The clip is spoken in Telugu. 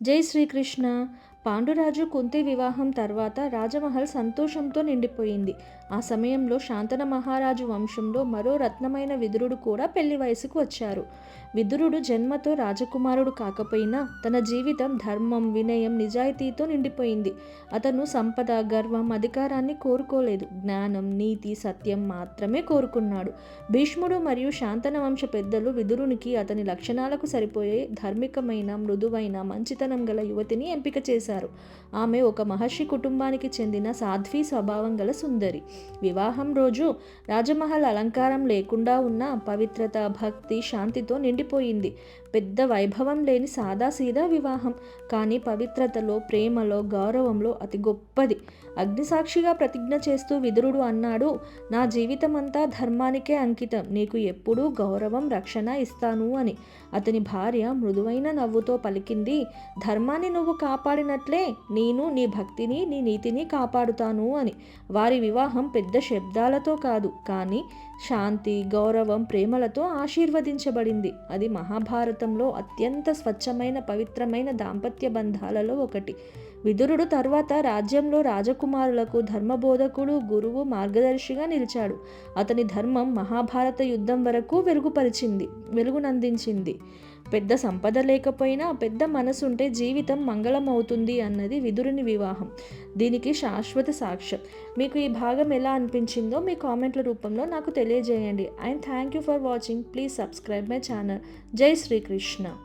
జై శ్రీకృష్ణ పాండురాజు కుంతి వివాహం తర్వాత రాజమహల్ సంతోషంతో నిండిపోయింది. ఆ సమయంలో శాంతన మహారాజు వంశంలో మరో రత్నమైన విదురుడు కూడా పెళ్ళి వయసుకు వచ్చారు. విదురుడు జన్మతో రాజకుమారుడు కాకపోయినా తన జీవితం ధర్మం వినయం నిజాయితీతో నిండిపోయింది. అతను సంపద గర్వం అధికారాన్ని కోరుకోలేదు. జ్ఞానం నీతి సత్యం మాత్రమే కోరుకున్నాడు. భీష్ముడు మరియు శాంతన వంశ పెద్దలు విదురునికి అతని లక్షణాలకు సరిపోయే ధార్మికమైన మృదువైన మంచితనం గల యువతిని ఎంపిక చేశారు. ఆమె ఒక మహర్షి కుటుంబానికి చెందిన సాధ్వీ స్వభావం గల సుందరి. వివాహం రోజు రాజమహల్ అలంకారం లేకుండా ఉన్న పవిత్రత భక్తి శాంతితో నిండిపోయింది. పెద్ద వైభవం లేని సాదాసీదా వివాహం. కానీ పవిత్రతలో ప్రేమలో గౌరవంలో అతి గొప్పది. అగ్నిసాక్షిగా ప్రతిజ్ఞ చేస్తూ విదురుడు అన్నాడు నా జీవితమంతా ధర్మానికే అంకితం. నీకు ఎప్పుడూ గౌరవం రక్షణ ఇస్తాను అని. అతని భార్య మృదువైన నవ్వుతో పలికింది ధర్మాన్ని నువ్వు చెప్పినట్లే నేను నీ భక్తిని నీ నీతిని కాపాడుతాను అని. వారి వివాహం పెద్ద శబ్దాలతో కాదు కానీ శాంతి గౌరవం ప్రేమలతో ఆశీర్వదించబడింది. అది మహాభారతంలో అత్యంత స్వచ్ఛమైన పవిత్రమైన దాంపత్య బంధాలలో ఒకటి. విదురుడు తర్వాత రాజ్యంలో రాజకుమారులకు ధర్మబోధకుడు గురువు మార్గదర్శిగా నిలిచాడు. అతని ధర్మం మహాభారత యుద్ధం వరకు వెలుగుపరిచింది వెలుగునందించింది. పెద్ద సంపద లేకపోయినా పెద్ద మనసుంటే జీవితం మంగళం అవుతుంది అన్నది విదురుని వివాహం. దీనికి శాశ్వత సాక్ష్యం. మీకు ఈ భాగం ఎలా అనిపించిందో మీ కామెంట్ల రూపంలో నాకు తెలియజేయండి. And thank you for watching. Please subscribe my channel. జై శ్రీకృష్ణ.